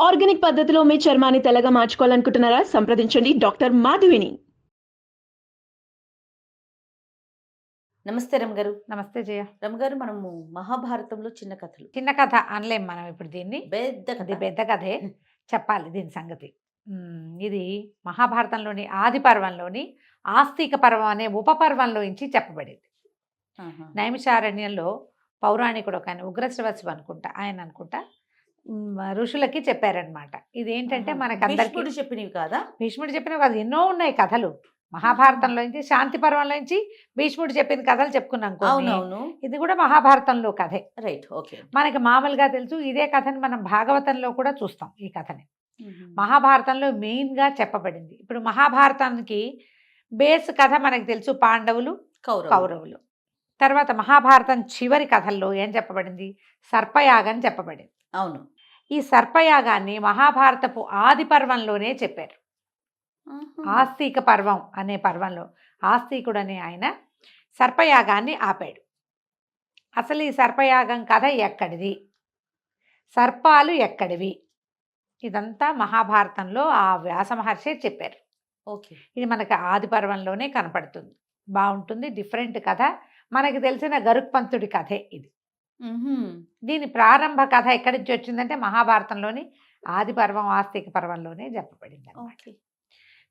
Organic పద్ధతిలో మీ చర్మాన్ని తెల్లగా మార్చుకోవాలనుకుంటున్నారా? సంప్రదించండి. డాక్టర్ మాధవిని. నమస్తే రమగారు. నమస్తే జయ. రమగారు మనము మహాభారతంలో చిన్న కథలు. చిన్న కథ అనలేం మనం ఇప్పుడు దీన్ని. పెద్ద కథ. పెద్ద కథే. చెప్పాలి దీని సంగతి. ఇది మహాభారతంలోని ఆది పర్వంలోని ఆస్తిక పర్వం అనే ఉపపర్వంలో నుంచి చెప్పబడింది. నైమిషారణ్యంలో పౌరాణికుడు ఒక ఆయన ఉగ్రశ్రవశు అనుకుంటా ఆయన అనుకుంటా ఋషులకి చెప్పారనమాట. ఇది ఏంటంటే ఆహా. మనకందరికీ చెప్పినవి కాదా? భీష్ముడు చెప్పిన కాదు. ఎన్నో ఉన్నాయి కథలు. మహాభారతంలోంచి శాంతి పర్వంలోంచి భీష్ముడు చెప్పిన కథలు చెప్పుకున్నాం కొన్ని. అవునవును. ఇది కూడా మహాభారతంలో కథే. రైట్. ఓకే. మనకి మామూలుగా తెలుసు ఇదే కథని మనం భాగవతంలో కూడా చూస్తాం ఈ కథని. మహాభారతంలో మెయిన్గా చెప్పబడింది. ఇప్పుడు మహాభారతానికి బేస్ కథ మనకు తెలుసు పాండవులు కౌరవ కౌరవులు. తర్వాత మహాభారతం చివరి కథల్లో ఏం చెప్పబడింది? సర్పయాగం చెప్పబడింది. అవును. ఈ సర్పయాగాన్ని మహాభారతపు ఆది పర్వంలోనే చెప్పారు. ఆస్తిక పర్వం అనే పర్వంలో ఆస్తికుడు అనే ఆయన సర్పయాగాన్ని ఆపాడు. అసలు ఈ సర్పయాగం కథ ఎక్కడిది? సర్పాలు ఎక్కడివి? ఇదంతా మహాభారతంలో ఆ వ్యాస మహర్షి చెప్పారు. ఓకే. ఇది మనకి ఆది పర్వంలోనే కనపడుతుంది. బాగుంటుంది డిఫరెంట్ కథ. మనకి తెలిసిన గరుక్పంతుడి కథే ఇది. దీని ప్రారంభ కథ ఎక్కడి నుంచి వచ్చిందంటే మహాభారతంలోని ఆది పర్వం ఆస్తిక పర్వంలోనే చెప్పబడింది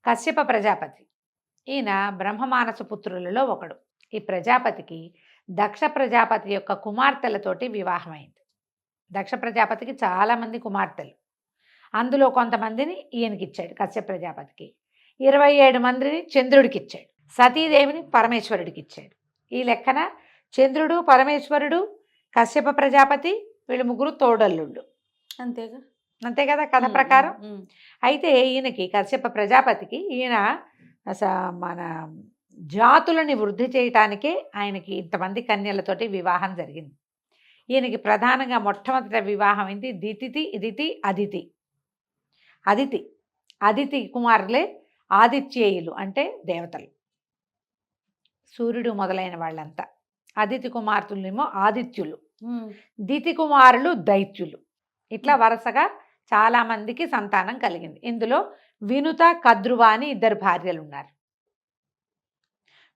కశ్యప ప్రజాపతి. ఈయన బ్రహ్మమానస పుత్రులలో ఒకడు. ఈ ప్రజాపతికి దక్ష ప్రజాపతి యొక్క కుమార్తెలతోటి వివాహమైంది. దక్ష ప్రజాపతికి చాలామంది కుమార్తెలు. అందులో కొంతమందిని ఈయనకి ఇచ్చాడు కశ్యప ప్రజాపతికి. ఇరవై ఏడు మందిని చంద్రుడికి ఇచ్చాడు సతీదేవిని పరమేశ్వరుడికి ఇచ్చాడు ఈ లెక్కన చంద్రుడు పరమేశ్వరుడు కశ్యప ప్రజాపతి వీళ్ళు ముగ్గురు తోడల్లుళ్ళు. అంతేగా? అంతే కదా కథ ప్రకారం. అయితే ఈయనకి కశ్యప ప్రజాపతికి ఈయన మన జాతులని వృద్ధి చేయటానికే ఆయనకి ఇంతమంది కన్యలతోటి వివాహం జరిగింది. ఈయనకి ప్రధానంగా మొట్టమొదట వివాహం అయింది దితితి ఇదితి అదితి. అదితి అదితి కుమారులే ఆదిత్యేయులు అంటే దేవతలు. సూర్యుడు మొదలైన వాళ్ళంతా. అదితి కుమార్తెలేమో ఆదిత్యులు. దితి కుమారులు దైత్యులు. ఇట్లా వరుసగా చాలా మందికి సంతానం కలిగింది. ఇందులో వినుత కద్రువ అని ఇద్దరు భార్యలు ఉన్నారు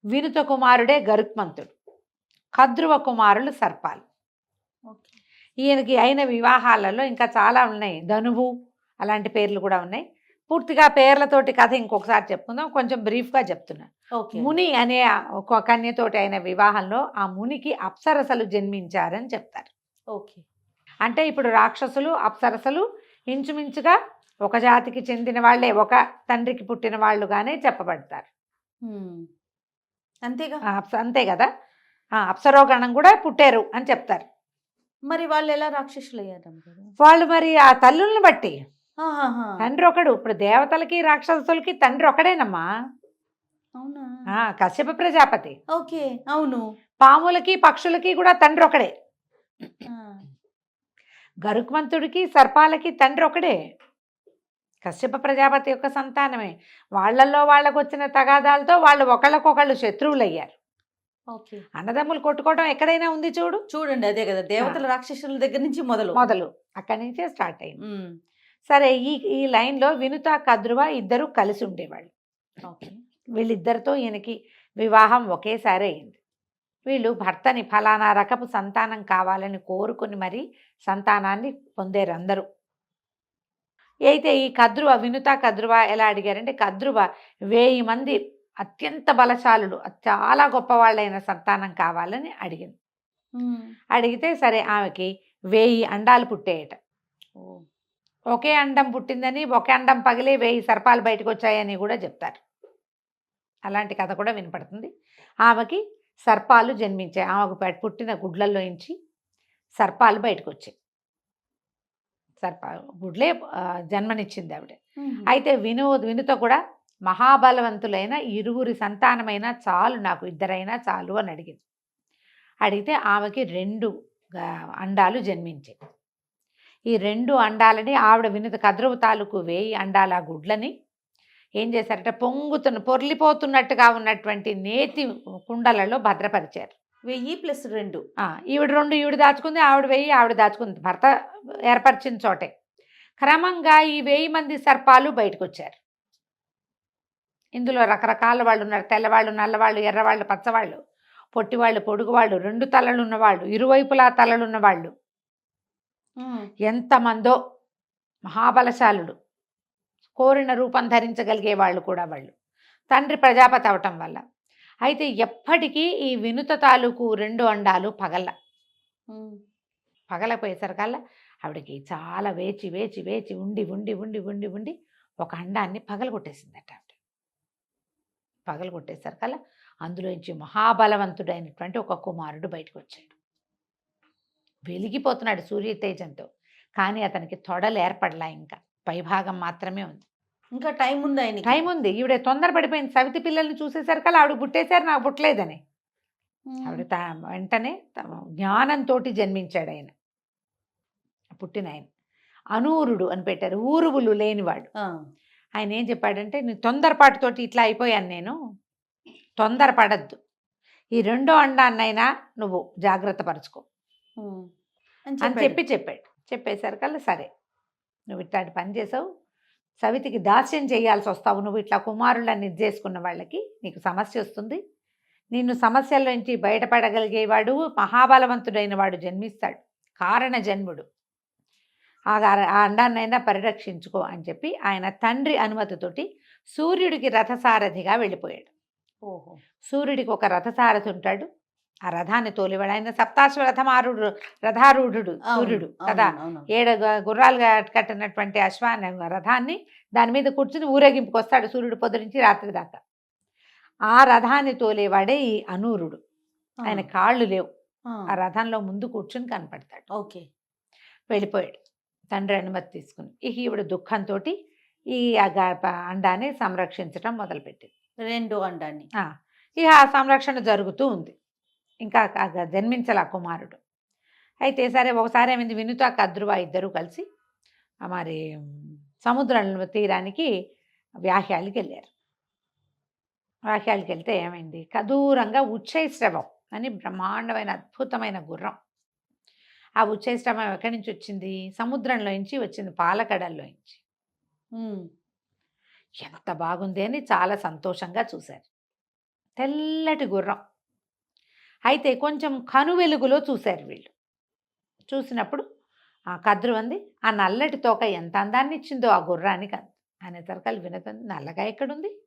వినుత కుమారుడే గరుత్మంతుడు. కద్రువ కుమారులు సర్పాలు. ఈయనకి అయిన వివాహాలలో ఇంకా చాలా ఉన్నాయి. ధనువు అలాంటి పేర్లు కూడా ఉన్నాయి. పూర్తిగా పేర్లతోటి కథ ఇంకొకసారి చెప్పుకుందాం. కొంచెం బ్రీఫ్గా చెప్తున్నాను ముని అనే ఒక కన్యతోటి అయిన వివాహంలో ఆ మునికి అప్సరసలు జన్మించారని చెప్తారు. ఓకే. అంటే ఇప్పుడు రాక్షసులు అప్సరసలు ఇంచుమించుగా ఒక జాతికి చెందిన వాళ్ళే ఒక తండ్రికి పుట్టిన వాళ్ళుగానే చెప్పబడతారు. అంతేగా? అంతే కదా? అప్సరోగణం కూడా పుట్టారు అని చెప్తారు. మరి వాళ్ళు ఎలా రాక్షసులు అయ్యారు వాళ్ళు మరి ఆ తల్లుల్ని బట్టి. తండ్రి ఒకడు ఇప్పుడు దేవతలకి రాక్షసులకి తండ్రి ఒకడేనమ్మా అవునా? ఆ, కశ్యప ప్రజాపతి. ఓకే అవును. పాములకి పక్షులకి కూడా తండ్రి ఒకడే. గరుక్మంతుడికి సర్పాలకి తండ్రి ఒకడే. కశ్యప ప్రజాపతి యొక్క సంతానమే. వాళ్ళల్లో వాళ్ళకు వచ్చిన తగాదాలతో వాళ్ళు ఒకళ్ళకొకళ్ళు శత్రువులు అయ్యారు అన్నదమ్ములు కొట్టుకోవడం ఎక్కడైనా ఉంది చూడు? చూడండి అదే కదా. దేవతల రాక్షసుల దగ్గర నుంచి మొదలు. మొదలు. అక్కడి నుంచే స్టార్ట్ అయింది. సరే ఈ ఈ లైన్లో వినుత కద్రువ ఇద్దరు కలిసి ఉండేవాళ్ళు. ఓకే. వీళ్ళిద్దరితో ఈయనకి వివాహం ఒకేసారి అయింది వీళ్ళు భర్తని ఫలానా రకపు సంతానం కావాలని కోరుకుని మరి సంతానాన్ని పొందారు అందరూ. అయితే ఈ కద్రువ వినుత కద్రువ ఎలా అడిగారంటే కద్రువ వేయి మంది అత్యంత బలశాలుడు చాలా గొప్పవాళ్ళైన సంతానం కావాలని అడిగింది. అడిగితే సరే ఆమెకి వేయి అండాలు పుట్టేయట. ఒకే అండం పుట్టిందని ఒకే అండం పగిలి వేయి సర్పాలు బయటకు వచ్చాయని కూడా చెప్తారు. అలాంటి కథ కూడా వినపడుతుంది. ఆమెకి సర్పాలు జన్మించాయి. ఆమెకు పుట్టిన గుడ్లల్లో నుంచి సర్పాలు బయటకు వచ్చాయి సర్ప గుడ్లే ఆ, జన్మనిచ్చింది ఆవిడ. అయితే విను వినుతో కూడా మహాబలవంతులైన ఇరువురి సంతానమైన చాలు నాకు ఇద్దరైనా చాలు అని అడిగింది. అడిగితే ఆమెకి రెండు ఆ, అండాలు జన్మించాయి. ఈ రెండు అండాలని ఆవిడ వినుత కద్రవు తాలూకు వేయి అండాల గుడ్లని ఏం చేశారంటే పొంగుతున్న పొర్లిపోతున్నట్టుగా ఉన్నటువంటి నేతి కుండలలో భద్రపరిచారు. వెయ్యి ప్లస్ రెండు. ఆ, ఈవిడ రెండు ఈవిడ దాచుకుంది ఆవిడ వెయ్యి ఆవిడ దాచుకుంది. భర్త ఏర్పరిచిన చోటే. క్రమంగా ఈ వెయ్యి మంది సర్పాలు బయటకు వచ్చారు ఇందులో రకరకాల వాళ్ళు ఉన్నారు. తెల్లవాళ్ళు నల్లవాళ్ళు ఎర్రవాళ్ళు పచ్చవాళ్ళు పొట్టివాళ్ళు పొడుగువాళ్ళు రెండు తలలు ఉన్నవాళ్ళు ఇరువైపులా తలలు ఉన్నవాళ్ళు. ఎంతమందో మహాబలశాలుడు కోరిన రూపం ధరించగలిగే వాళ్ళు కూడా వాళ్ళు. తండ్రి ప్రజాపతి అవటం వల్ల. అయితే ఎప్పటికీ ఈ వినుత తాలూకు రెండు అండాలు పగల. పగలపోయేసరికల్లా ఆవిడకి చాలా వేచి వేచి వేచి ఉండి ఉండి ఉండి ఉండి ఉండి ఒక అండాన్ని పగలగొట్టేసిందట ఆవిడ. పగలగొట్టేసరికల్లా అందులోంచి మహాబలవంతుడైనటువంటి ఒక కుమారుడు బయటకు వచ్చాడు వెలిగిపోతున్నాడు సూర్య తేజంతో కానీ అతనికి తొడలు ఏర్పడలా ఇంకా. పైభాగం మాత్రమే ఉంది. ఇంకా టైం ఉంది ఆయన టైం ఉంది. ఈవిడ తొందర పడిపోయింది సవితి పిల్లల్ని చూసేసరికల్లా ఆవిడ పుట్టేశారు నాకు పుట్టలేదని. ఆవిడ తా వెంటనే జ్ఞానంతో జన్మించాడు ఆయన. పుట్టిన ఆయన. అనూరుడు అని పెట్టారు. ఊరువులు లేనివాడు. ఆయన ఏం చెప్పాడంటే నీ తొందరపాటుతోటి ఇట్లా అయిపోయాను నేను. తొందరపడద్దు. ఈ రెండో అండాన్నైనా నువ్వు జాగ్రత్త పరుచుకో. అని చెప్పి చెప్పాడు. చెప్పేసరికల్లా సరే. నువ్వు ఇట్లాంటి పని చేసావు. సవితికి దాస్యం చేయాల్సి వస్తావు. నువ్వు ఇట్లా కుమారులను ఇది చేసుకున్న వాళ్ళకి నీకు సమస్య వస్తుంది. నిన్ను సమస్యల నుంచి బయటపడగలిగేవాడు మహాబలవంతుడైన వాడు జన్మిస్తాడు. కారణ జన్ముడు. ఆ అండాన్నైనా పరిరక్షించుకో అని చెప్పి ఆయన తండ్రి అనుమతితోటి సూర్యుడికి రథసారథిగా వెళ్ళిపోయాడు. ఓహో. సూర్యుడికి ఒక రథసారథి ఉంటాడు. ఆ రథాన్ని తోలివాడు. ఆయన సప్తాశ్వ రథమారుడు రథారూఢుడు సూర్యుడు కదా? ఏడు గు- గుర్రాలుగా కట్టినటువంటి అశ్వాన్ని రథాన్ని దాని మీద కూర్చుని ఊరేగింపుకి వస్తాడు సూర్యుడు పొద్దు నుంచి రాత్రి దాకా. ఆ రథాన్ని తోలేవాడే ఈ అనూరుడు. ఆయన కాళ్ళు లేవు. ఆ. రథంలో ముందు కూర్చుని కనపడతాడు. ఓకే. వెళ్ళిపోయాడు. తండ్రి అనుమతి తీసుకుని. ఇక ఈవిడ దుఃఖంతో ఈ ఆ గా- ప- అండాన్ని సంరక్షించడం మొదలుపెట్టింది. రెండు అండాన్ని. ఇక ఆ సంరక్షణ జరుగుతూ ఉంది. ఇంకా జన్మించాల కుమారుడు. అయితే సరే ఒకసారి ఏమైంది? వినుత కద్రువ ఇద్దరు కలిసి మరి సముద్రం తీరానికి వ్యాహ్యాలకి వెళ్ళారు వ్యాహ్యాలకి వెళ్తే ఏమైంది? కదూరంగా ఉచ్చైశ్రవం అని బ్రహ్మాండమైన అద్భుతమైన గుర్రం. ఆ ఉచ్చైశ్రవం ఎక్కడి నుంచి వచ్చింది? సముద్రంలోంచి వచ్చింది పాలకడల్లోంచి. ఎంత బాగుంది అని చాలా సంతోషంగా చూశారు. తెల్లటి గుర్రం. అయితే కొంచెం కనువెలుగులో చూశారు వీళ్ళు. చూసినప్పుడు ఆ కద్రు అంది ఆ నల్లటి తోక ఎంత అందాన్ని ఇచ్చిందో ఆ గుర్రానికి అంది అనేసరికి వినతంది నల్లగా ఎక్కడుంది?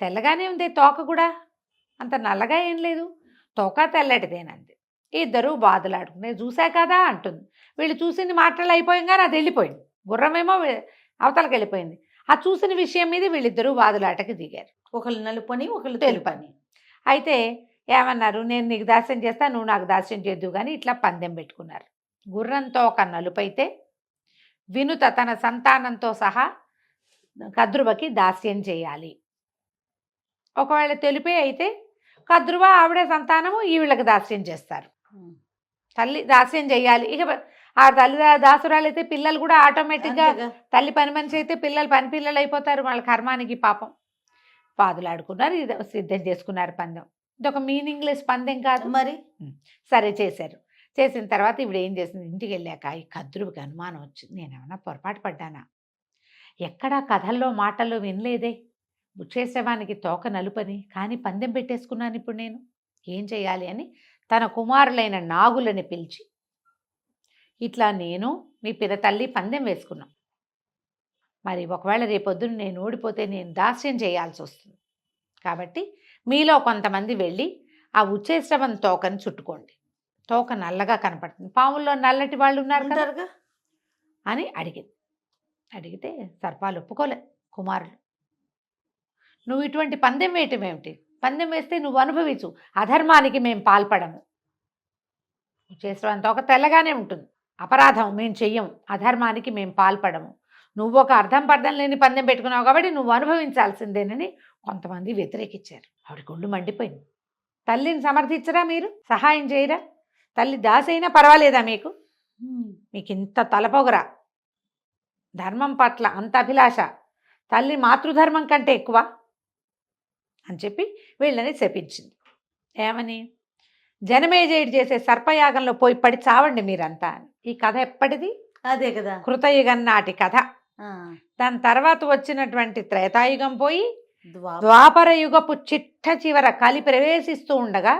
తెల్లగానే ఉంది తోక కూడా. అంత నల్లగా ఏం లేదు. తోక తెల్లటిదేనంది. ఇద్దరు బాధలాడుకునే చూసా కదా అంటుంది. వీళ్ళు చూసింది మాటలు అయిపోయంగానే అది వెళ్ళిపోయింది. గుర్రమేమో అవతలకి వెళ్ళిపోయింది. ఆ చూసిన విషయం మీద వీళ్ళిద్దరూ వాదులాటకి దిగారు. ఒకళ్ళు నలుపని ఒకళ్ళు తెలుపని అయితే ఏమన్నారు? నేను నీకు దాస్యం చేస్తా నువ్వు నాకు దాస్యం చేద్దు కానీ ఇట్లా పందెం పెట్టుకున్నారు. గుర్రంతో ఒక నలుపైతే వినుత తన సంతానంతో సహా కద్రువకి దాస్యం చేయాలి. ఒకవేళ తెలిపే అయితే కద్రువ ఆవిడ సంతానము ఈవిళ్ళకి దాస్యం చేస్తారు. తల్లి దాస్యం చేయాలి. ఇక ఆ తల్లి దాసురాలు అయితే పిల్లలు కూడా ఆటోమేటిక్గా. తల్లి పని మనిషి అయితే పిల్లలు పని పిల్లలు అయిపోతారు వాళ్ళ కర్మానికి పాపం. పాదులాడుకున్నారు ఇది సిద్ధం చేసుకున్నారు పందెం. ఇది ఒక మీనింగ్లెస్ పందెం కాదు. మరి? సరే చేశారు. చేసిన తర్వాత ఇప్పుడు ఏం చేసింది? ఇంటికి వెళ్ళాక ఈ కద్రుడికి అనుమానం వచ్చింది. నేనేమన్నా పొరపాటు పడ్డానా? ఎక్కడా కథల్లో మాటల్లో వినలేదే. బుచ్చేసేవానికి తోక నలుపని కానీ పందెం పెట్టేసుకున్నాను ఇప్పుడు నేను. ఏం చేయాలి అని తన కుమారులైన నాగులని పిలిచి ఇట్లా నేను మీ పిరతల్లి పందెం వేసుకున్నాం. మరి ఒకవేళ రేపొద్దున నేను ఓడిపోతే నేను దాస్యం చేయాల్సి వస్తుంది కాబట్టి మీలో కొంతమంది వెళ్ళి ఆ ఉచ్చేశ్రవం తోకని చుట్టుకోండి. తోక నల్లగా కనపడుతుంది. పాముల్లో నల్లటి వాళ్ళు ఉన్నారు కదా అని అడిగింది. అడిగితే సర్పాలు ఒప్పుకోలే కుమారులు. నువ్వు ఇటువంటి పందెం వేయటం ఏమిటి? పందెం వేస్తే నువ్వు అనుభవించు. అధర్మానికి మేము పాల్పడము. చేసేంత ఒక తెల్లగానే ఉంటుంది. అపరాధం మేము చెయ్యం అధర్మానికి మేము పాల్పడము. నువ్వు ఒక అర్థం పర్థం లేని పందెం పెట్టుకున్నావు కాబట్టి నువ్వు అనుభవించాల్సిందేనని కొంతమంది వ్యతిరేకించారు ఆవిడ గుళ్ళు మండిపోయింది. తల్లిని సమర్థించరా మీరు? సహాయం చేయరా? తల్లి దాసైనా పర్వాలేదా మీకు. మీకు ఇంత తలపొగరా? ధర్మం పట్ల అంత అభిలాష? తల్లి మాతృధర్మం కంటే ఎక్కువ? అని చెప్పి వీళ్ళని శపించింది. ఏమని? జనమేజయుడు చేసే సర్పయాగంలో పోయి పడి చావండి మీరంతా. ఈ కథ ఎప్పటిది? అదే కదా. కృతయుగం నాటి కథ. దాని తర్వాత వచ్చినటువంటి త్రేతాయుగం పోయి ద్వాపర యుగపు చిట్ట చివర కలి ప్రవేశిస్తూ ఉండగా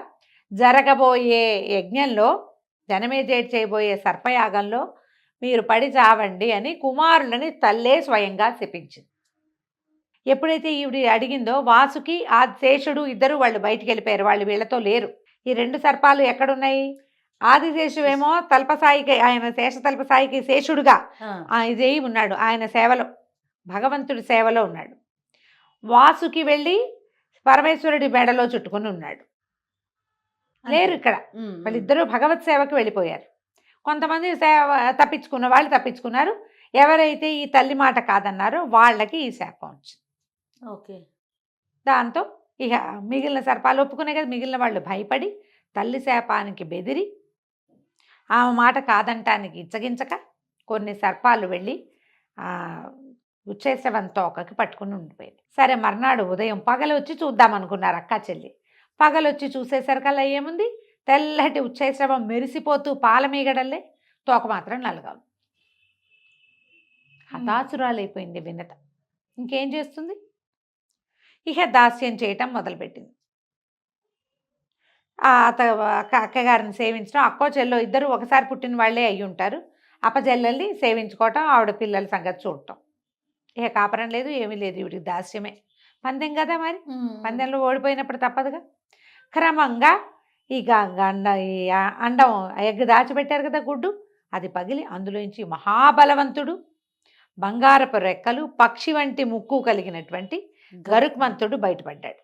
జరగబోయే యజ్ఞంలో జనమేజేట్ చేయబోయే సర్పయాగంలో మీరు పడి చావండి అని కుమారులని తల్లే స్వయంగా శపించింది. ఎప్పుడైతే ఈవిడ అడిగిందో వాసుకి ఆ శేషుడు ఇద్దరు వాళ్ళు బయటికి వెళ్ళిపోయారు వాళ్ళు వీళ్ళతో లేరు. ఈ రెండు సర్పాలు ఎక్కడున్నాయి? ఆదిశేషువేమో తల్పసాయికి ఆయన శేష తల్పసాయికి శేషుడుగా ఇదేయి ఉన్నాడు. ఆయన సేవలో భగవంతుడి సేవలో ఉన్నాడు. వాసుకి వెళ్ళి పరమేశ్వరుడి మెడలో చుట్టుకొని ఉన్నాడు. లేరు ఇక్కడ. వాళ్ళిద్దరూ భగవత్ సేవకి వెళ్ళిపోయారు. కొంతమంది సేవ తప్పించుకున్న వాళ్ళు తప్పించుకున్నారు. ఎవరైతే ఈ తల్లి మాట కాదన్నారో వాళ్ళకి ఈ శాపం వచ్చింది. ఓకే. దాంతో ఇక మిగిలిన సర్పాలు ఒప్పుకునే కదా మిగిలిన వాళ్ళు భయపడి తల్లి శాపానికి బెదిరి ఆమె మాట కాదంటానికి ఇచ్చగించక కొన్ని సర్పాలు వెళ్ళి ఆ, ఉచ్చేసవం తోకకి పట్టుకుని ఉండిపోయింది. సరే మర్నాడు ఉదయం పగలు వచ్చి చూద్దాం అనుకున్నారు అక్క చెల్లి. పగలొచ్చి చూసేసరికల్లా ఏముంది? తెల్లటి ఉచ్చేసవం మెరిసిపోతూ పాలమీగడల్లే తోక మాత్రం నలగాలి. హతాచురాలైపోయింది వినత. ఇంకేం చేస్తుంది? ఇక దాస్యం చేయటం మొదలుపెట్టింది. అక్క అక్కగారిని సేవించడం అక్కో చెల్లో ఇద్దరు ఒకసారి పుట్టిన వాళ్ళే అయి ఉంటారు అప్పచెల్లెల్ని సేవించుకోవటం ఆవిడ పిల్లల సంగతి చూడటం. ఇక కాపరం లేదు ఏమీ లేదు. ఇవిడికి దాస్యమే. పందెం కదా మరి? పందెంలో ఓడిపోయినప్పుడు తప్పదుగా? క్రమంగా ఈ గండ ఈ అండం ఎగ్ దాచిపెట్టారు కదా గుడ్డు? అది పగిలి అందులోంచి మహాబలవంతుడు బంగారపు రెక్కలు పక్షి వంటి ముక్కు కలిగినటువంటి గరుక్మంతుడు బయటపడ్డాడు.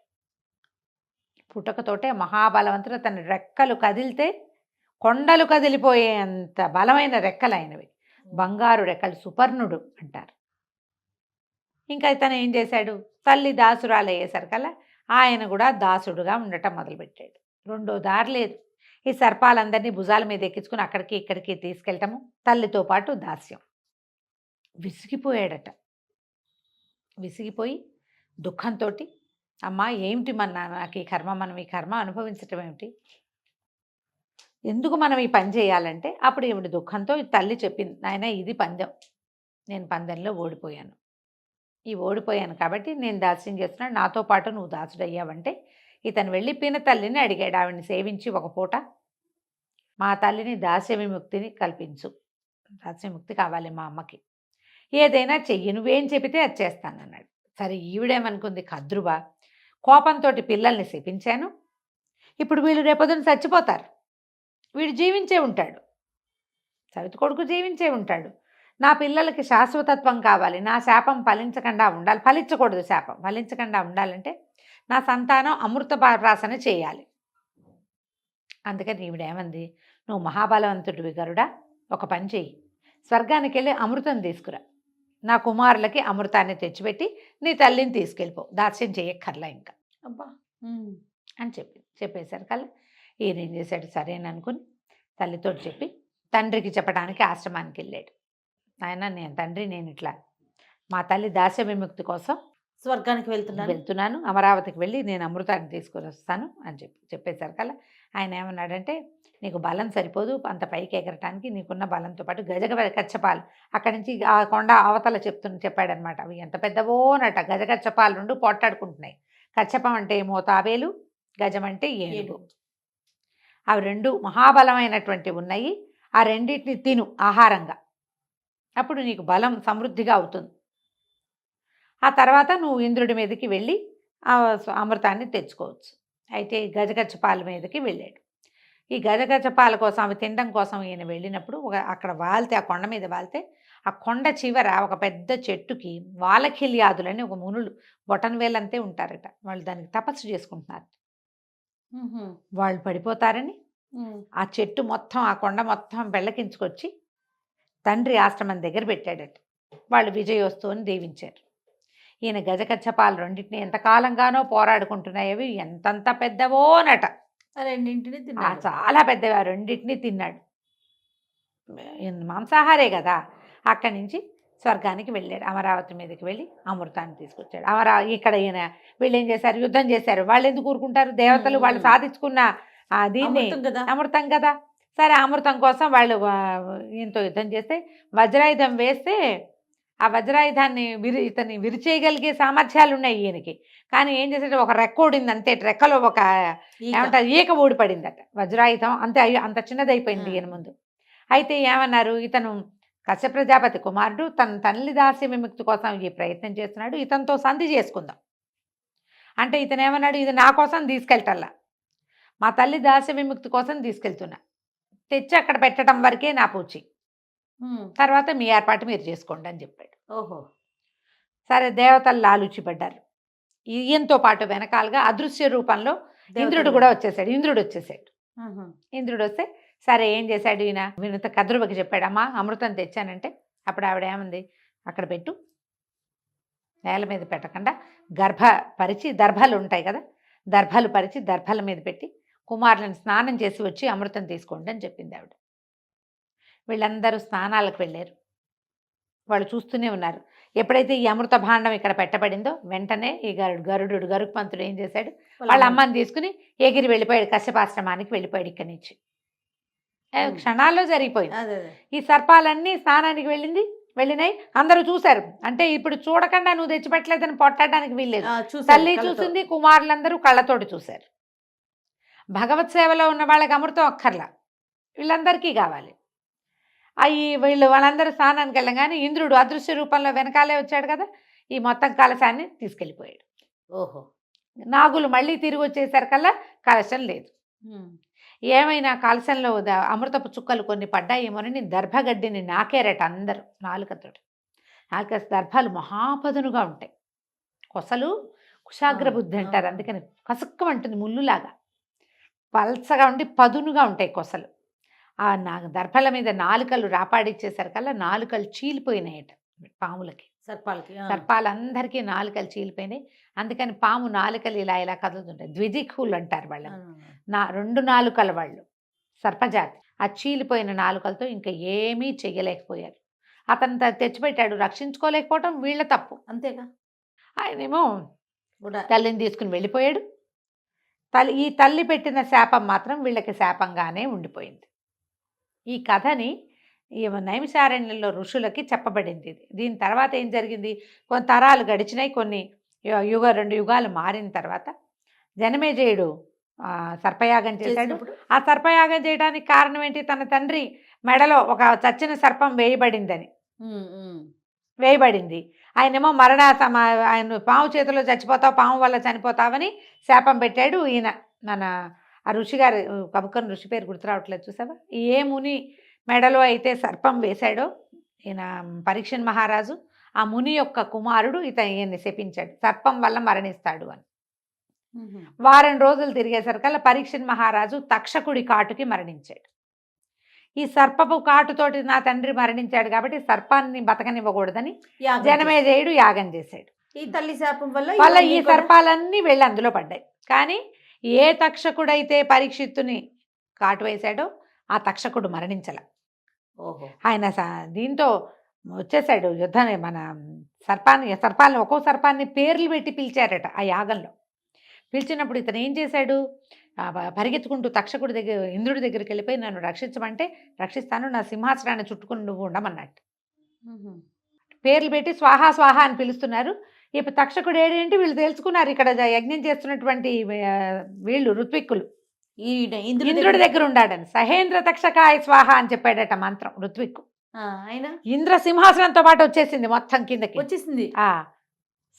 పుట్టకతోటే మహాబలవంతుడు తన రెక్కలు కదిలితే కొండలు కదిలిపోయేంత బలమైన రెక్కలు అయినవి బంగారు రెక్కలు సుపర్ణుడు అంటారు. ఇంకా ఇతను ఏం చేశాడు? తల్లి దాసురాలు అయ్యేసరికల్లా ఆయన కూడా దాసుడుగా ఉండటం మొదలుపెట్టాడు. రెండో దారి లేదు. ఈ సర్పాలందరినీ భుజాల మీద ఎక్కించుకుని అక్కడికి ఇక్కడికి తీసుకెళ్ళటము తల్లితో పాటు దాస్యం. విసిగిపోయాడట. విసిగిపోయి దుఃఖంతో అమ్మా ఏమిటి మన నాకు ఈ కర్మ మనం ఈ కర్మ అనుభవించటం ఏమిటి? ఎందుకు మనం ఈ పని చేయాలంటే? అప్పుడు ఈవిడ దుఃఖంతో తల్లి చెప్పింది నాయన ఇది పందెం. నేను పందెంలో ఓడిపోయాను. ఈ ఓడిపోయాను కాబట్టి నేను దాస్యం చేస్తున్నాను. నాతో పాటు నువ్వు దాసుడయ్యావంటే ఇతను వెళ్ళి పిన తల్లిని అడిగాడు. ఆవిడని సేవించి ఒక పూట మా తల్లిని దాస్య విముక్తిని కల్పించు. దాస్యముక్తి కావాలి మా అమ్మకి. ఏదైనా చెయ్యి. నువ్వేం చెబితే అది చేస్తానన్నాడు. సరే ఈవిడేమనుకుంది? కద్రుబా కోపంతో పిల్లల్ని శపించాను. ఇప్పుడు వీళ్ళు రేపొద్దున చచ్చిపోతారు. వీడు జీవించే ఉంటాడు. సవితి కొడుకు జీవించే ఉంటాడు. నా పిల్లలకి శాశ్వతత్వం కావాలి. నా శాపం ఫలించకుండా ఉండాలి. ఫలించకూడదు శాపం. ఫలించకుండా ఉండాలంటే నా సంతానం అమృత ప్రాసన చేయాలి. అందుకని ఈవిడేమంది నువ్వు మహాబలవంతుడివి గరుడా. ఒక పని చెయ్యి. స్వర్గానికి వెళ్ళి అమృతం తీసుకురా. నా కుమారులకి అమృతాన్ని తెచ్చిపెట్టి నీ తల్లిని తీసుకెళ్ళిపో. దాస్యం చేయక్కర్లా ఇంకా. అబ్బా! అని చెప్పి చెప్పేశారు కల్లా ఈయన ఏం చేశాడు? సరేననుకుని తల్లితో చెప్పి తండ్రికి చెప్పడానికి ఆశ్రమానికి వెళ్ళాడు ఆయన నేను తండ్రి నేను ఇట్లా. మా తల్లి దాస్య విముక్తి కోసం స్వర్గానికి వెళ్తున్నాను. వెళ్తున్నాను. అమరావతికి వెళ్ళి నేను అమృతాన్ని తీసుకొని వస్తాను అని చెప్పి చెప్పేశారు కల్లా ఆయన ఏమన్నాడంటే నీకు బలం సరిపోదు. అంత పైకి ఎగరటానికి నీకున్న బలంతో పాటు గజగ కచ్చపాలు అక్కడి నుంచి ఆ కొండ అవతల చెప్తున్న చెప్పాడనమాట. అవి ఎంత పెద్దవోనట గజగచ్చపాలు రెండు పోట్లాడుకుంటున్నాయి. కచ్చపం అంటే ఏమో తాబేలు గజం అంటే ఏనుగు. అవి రెండు మహాబలమైనటువంటి ఉన్నాయి. ఆ రెండింటిని తిను ఆహారంగా. అప్పుడు నీకు బలం సమృద్ధిగా అవుతుంది. ఆ తర్వాత నువ్వు ఇంద్రుడి మీదకి వెళ్ళి అమృతాన్ని తెచ్చుకోవచ్చు. అయితే ఈ గజగచ్చపాల మీదకి వెళ్ళాడు. ఈ గజగచ్చపాల కోసం అవి తినడం కోసం ఈయన వెళ్ళినప్పుడు ఒక అక్కడ వాలితే ఆ కొండ మీద వాలితే ఆ కొండ చివర ఒక పెద్ద చెట్టుకి వాలఖిల్యాదులని ఒక మునులు బొటన్ వేలంతే ఉంటారట. వాళ్ళు దానికి తపస్సు చేసుకుంటున్నారు. వాళ్ళు పడిపోతారని ఆ చెట్టు మొత్తం ఆ కొండ మొత్తం బెళ్ళకించుకొచ్చి తండ్రి ఆశ్రమం దగ్గర పెట్టాడట. వాళ్ళు విజయోత్సవం దీవించారు. ఈయన గజకచ్చపాలు రెండింటిని ఎంతకాలంగానో పోరాడుకుంటున్నాయి అవి ఎంతంత పెద్దవోనట. ఆ రెండింటిని తిన్నాడు. చాలా పెద్దవి ఆ రెండింటిని తిన్నాడు. మాంసాహారే కదా. అక్కడి నుంచి స్వర్గానికి వెళ్ళాడు. అమరావతి మీదకి వెళ్ళి అమృతాన్ని తీసుకొచ్చాడు. అమరా ఇక్కడ ఈయన వీళ్ళు ఏం చేశారు? యుద్ధం చేశారు. వాళ్ళు ఎందుకు ఊరుకుంటారు? దేవతలు వాళ్ళు. సాధించుకున్న దీన్ని అమృతం కదా. సరే అమృతం కోసం వాళ్ళు ఈయనతో యుద్ధం చేస్తే వజ్రాయుధం వేస్తే ఆ వజ్రాయుధాన్ని విరి ఇతన్ని విరిచేయగలిగే సామర్థ్యాలు ఉన్నాయి ఈయనకి. కానీ ఏం చేసాడు ఒక రెక్క ఊడింది అంతే రెక్కలో ఒక. ఏమంటారు ఈక ఊడిపడిందట. వజ్రాయుధం అంతే అయ్యో, అంత చిన్నదైపోయింది. ఈయన ముందు. అయితే ఏమన్నారు ఇతను కశ్యప ప్రజాపతి కుమారుడు తన తల్లి దాస్య విముక్తి కోసం ఈ ప్రయత్నం చేస్తున్నాడు ఇతనితో సంధి చేసుకుందాం. అంటే ఇతను ఏమన్నాడు ఇది నా కోసం తీసుకెళ్ళటల్లా మా తల్లి దాస్య విముక్తి కోసం తీసుకెళ్తున్నా. తెచ్చి అక్కడ పెట్టడం వరకే నా పూచి. తర్వాత మీ ఏర్పాటు మీరు చేసుకోండి అని చెప్పాడు. ఓహో. సరే దేవతలు లాలుచిపడ్డారు. ఈయంతో పాటు వెనకాలగా అదృశ్య రూపంలో ఇంద్రుడు. కూడా వచ్చేసాడు. ఇంద్రుడు వచ్చేసాడు. ఇంద్రుడు వస్తే సరే ఏం చేశాడు ఈయన? వినుత కద్రువకి చెప్పాడమ్మా అమృతం తెచ్చానంటే అప్పుడు ఆవిడ ఏమంది? అక్కడ పెట్టు. నేల మీద పెట్టకుండా గర్భ పరిచి దర్భలు ఉంటాయి కదా? దర్భలు పరిచి దర్భల మీద పెట్టి కుమారులను స్నానం చేసి వచ్చి అమృతం తీసుకోండి అని చెప్పింది ఆవిడ. వీళ్ళందరూ స్నానాలకు వెళ్ళారు. వాళ్ళు చూస్తూనే ఉన్నారు. ఎప్పుడైతే ఈ అమృత భాండం ఇక్కడ పెట్టబడిందో వెంటనే ఈ గరుడు గరుడు గరుత్మంతుడు ఏం చేశాడు? వాళ్ళ అమ్మని తీసుకుని ఎగిరి వెళ్ళిపోయాడు కశ్యపాశ్రమానికి వెళ్ళిపోయాడు ఇక్కడి నుంచి. క్షణాల్లో జరిగిపోయింది. ఈ సర్పాలన్నీ స్నానానికి వెళ్ళింది వెళ్ళినాయి. అందరూ చూశారు. అంటే ఇప్పుడు చూడకుండా నువ్వు తెచ్చిపెట్టలేదని పొట్టడానికి వీల్లేదు. తల్లి. చూసింది కుమారులందరూ కళ్ళతోటి చూశారు. భగవత్ సేవలో ఉన్న వాళ్ళకి అమృతం అక్కర్లా. వీళ్ళందరికీ కావాలి. అవి వీళ్ళు వాళ్ళందరూ స్నానానికి వెళ్ళగానే ఇంద్రుడు అదృశ్య రూపంలో వెనకాలే వచ్చాడు కదా ఈ మొత్తం కలశాన్ని తీసుకెళ్ళిపోయాడు. ఓహో! నాగులు మళ్ళీ తిరిగి వచ్చేసరికల్లా కలశం లేదు. ఏమైనా కలశంలో అమృతపు చుక్కలు కొన్ని పడ్డాయేమోనని దర్భగడ్డిని నాకేరట అందరూ నాలుకతోటి. నాలుక దర్భాలు మహాపదునుగా ఉంటాయి. కొసలు కుశాగ్ర బుద్ధి అంటారు. అందుకని కసుక్కమంటుంది ముళ్ళులాగా. పల్చగా ఉండి పదునుగా ఉంటాయి కొసలు. ఆ నా దర్భల మీద నాలుకలు రాపాడిచ్చేసరికల్లా నాలుకలు చీలిపోయినాయట పాములకి. సర్పాలకి. సర్పాలందరికీ నాలుకలు చీలిపోయినాయి. అందుకని పాము నాలుకలు ఇలా ఇలా కదులుతుంటాయి. ద్విజిఖులు అంటారు ఆ. వాళ్ళని నా రెండు నాలుకల వాళ్ళు. సర్పజాతి. ఆ చీలిపోయిన నాలుకలతో ఇంకా ఏమీ చెయ్యలేకపోయారు. అతను తెచ్చిపెట్టాడు రక్షించుకోలేకపోవటం వీళ్ళ తప్పు. అంతేగా? ఆయనేమో తల్లిని తీసుకుని వెళ్ళిపోయాడు. తల్లి ఈ తల్లి పెట్టిన శాపం మాత్రం వీళ్ళకి శాపంగానే ఉండిపోయింది. ఈ కథని ఈ నైమిషారణ్యంలో ఋషులకి చెప్పబడింది ఇది. దీని తర్వాత ఏం జరిగింది? కొన్ని తరాలు గడిచినాయి కొన్ని యుగ రెండు యుగాలు మారిన తర్వాత జనమేజయుడు సర్పయాగం చేశాడు. ఆ సర్పయాగం చేయడానికి కారణం ఏంటి? తన తండ్రి మెడలో ఒక చచ్చిన సర్పం వేయబడిందని. వేయబడింది. ఆయనేమో మరణ సమ ఆయన పాము చేతిలో చచ్చిపోతావు పాము వల్ల చనిపోతావని శాపం పెట్టాడు ఈయన. మన ఆ ఋషి గారు కబుక్కని ఋషి పేరు గుర్తు రావట్లేదు చూసావా? ఏ ముని మెడలో అయితే సర్పం వేశాడో ఈయన పరీక్షన్ మహారాజు ఆ ముని యొక్క కుమారుడు ఇత ఈయన్ని శపించాడు. సర్పం వల్ల మరణిస్తాడు అని. వారం రోజులు తిరిగేసరికల్లా పరీక్షన్ మహారాజు తక్షకుడి కాటుకి మరణించాడు. ఈ సర్పపు కాటుతోటి నా తండ్రి మరణించాడు కాబట్టి సర్పాన్ని బతకనివ్వకూడదని జనమేజయుడు యాగం చేశాడు. ఈ తల్లి శాపం వల్ల వల్ల ఈ సర్పాలన్నీ వెళ్ళి అందులో పడ్డాయి. కానీ ఏ తక్షకుడైతే పరీక్షిత్తుని కాటు వేశాడో ఆ తక్షకుడు మరణించల. ఆయన దీంతో వచ్చేసాడు యుద్ధం మన సర్పాన్ని సర్పాన్ని ఒక్కో సర్పాన్ని పేర్లు పెట్టి పిలిచారట ఆ యాగంలో. పిలిచినప్పుడు ఇతను ఏం చేశాడు? పరిగెత్తుకుంటూ తక్షకుడి దగ్గర ఇంద్రుడి దగ్గరికి వెళ్ళిపోయి నన్ను రక్షించమంటే రక్షిస్తాను నా సింహాసనాన్ని చుట్టుకుని నువ్వు ఉండమన్నట్టు. పేర్లు పెట్టి స్వాహా స్వాహా అని పిలుస్తున్నారు. ఇప్పుడు తక్షకుడు ఏంటి వీళ్ళు తెలుసుకున్నారు ఇక్కడ యజ్ఞం చేస్తున్నటువంటి వీళ్ళు ఋత్విక్కులు. ఈ ఇంద్రుడి ఇంద్రుడి దగ్గర ఉండాడని. సహేంద్ర తక్షకాయ స్వాహ అని చెప్పాడట మంత్రం ఋత్విక్కు. ఇంద్ర సింహాసనంతో పాటు వచ్చేసింది మొత్తం కిందకి. వచ్చేసింది.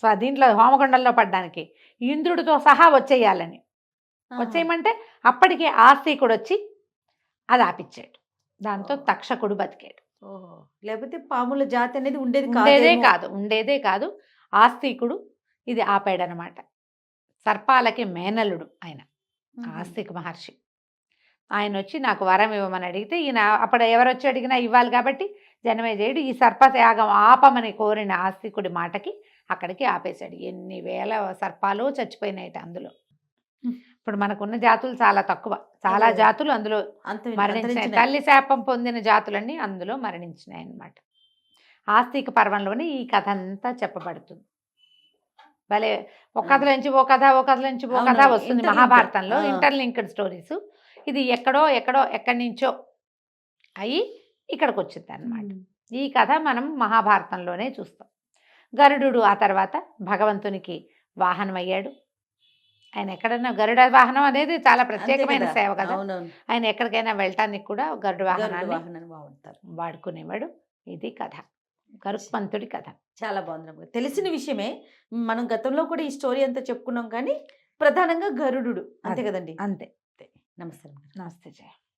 దీంట్లో హోమగుండంలో పడ్డానికి. ఇంద్రుడితో సహా వచ్చేయాలని. వచ్చేయమంటే అప్పటికే ఆస్తికుడు వచ్చి అది ఆపిచ్చాడు దాంతో. తక్షకుడు బతికాడు ఓహో. లేకపోతే పాముల జాతి అనేది ఉండేది ఉండేదే. కాదు ఉండేదే కాదు. ఆస్తికుడు ఇది ఆపాడనమాట. సర్పాలకి మేనలుడు ఆయన. ఆస్తిక మహర్షి. ఆయన వచ్చి నాకు వరం ఇవ్వమని అడిగితే ఈయన అప్పుడు ఎవరు వచ్చి అడిగినా ఇవ్వాలి కాబట్టి జనమేజయుడు ఈ సర్పత్యాగం ఆపమని కోరిన ఆస్తికుడి మాటకి అక్కడికి ఆపేశాడు. ఎన్ని వేల సర్పాలు చచ్చిపోయినాయట అందులో. ఇప్పుడు మనకున్న జాతులు చాలా తక్కువ. చాలా. జాతులు అందులో మరణించినాయి. తల్లి శాపం పొందిన జాతులన్నీ అందులో మరణించినాయి అన్నమాట. ఆస్తిక పర్వంలోనే ఈ కథ అంతా చెప్పబడుతుంది. భలే ఒక కథ నుంచి ఓ కథ ఓ కథ నుంచి ఓ కథ వస్తుంది. మహాభారతంలో. Interlinked stories. ఇది ఎక్కడో ఎక్కడో ఎక్కడి నుంచో అయి ఇక్కడికి వచ్చింది అనమాట ఈ కథ మనం మహాభారతంలోనే చూస్తాం. గరుడు ఆ తర్వాత భగవంతునికి వాహనం అయ్యాడు ఆయన ఎక్కడన్నా గరుడ వాహనం అనేది చాలా ప్రత్యేకమైన సేవ కదా. ఆయన ఎక్కడికైనా వెళ్ళటానికి కూడా గరుడు వాహనాన్ని వాడుకునేవాడు. ఇది కథ. గరుత్మంతుడి కథ. చాలా బాగుంది. తెలిసిన విషయమే. మనం గతంలో కూడా ఈ స్టోరీ అంతా చెప్పుకున్నాం కానీ ప్రధానంగా గరుడు అంతే. కదండి. అంతే. నమస్తే. నమస్తే జయ.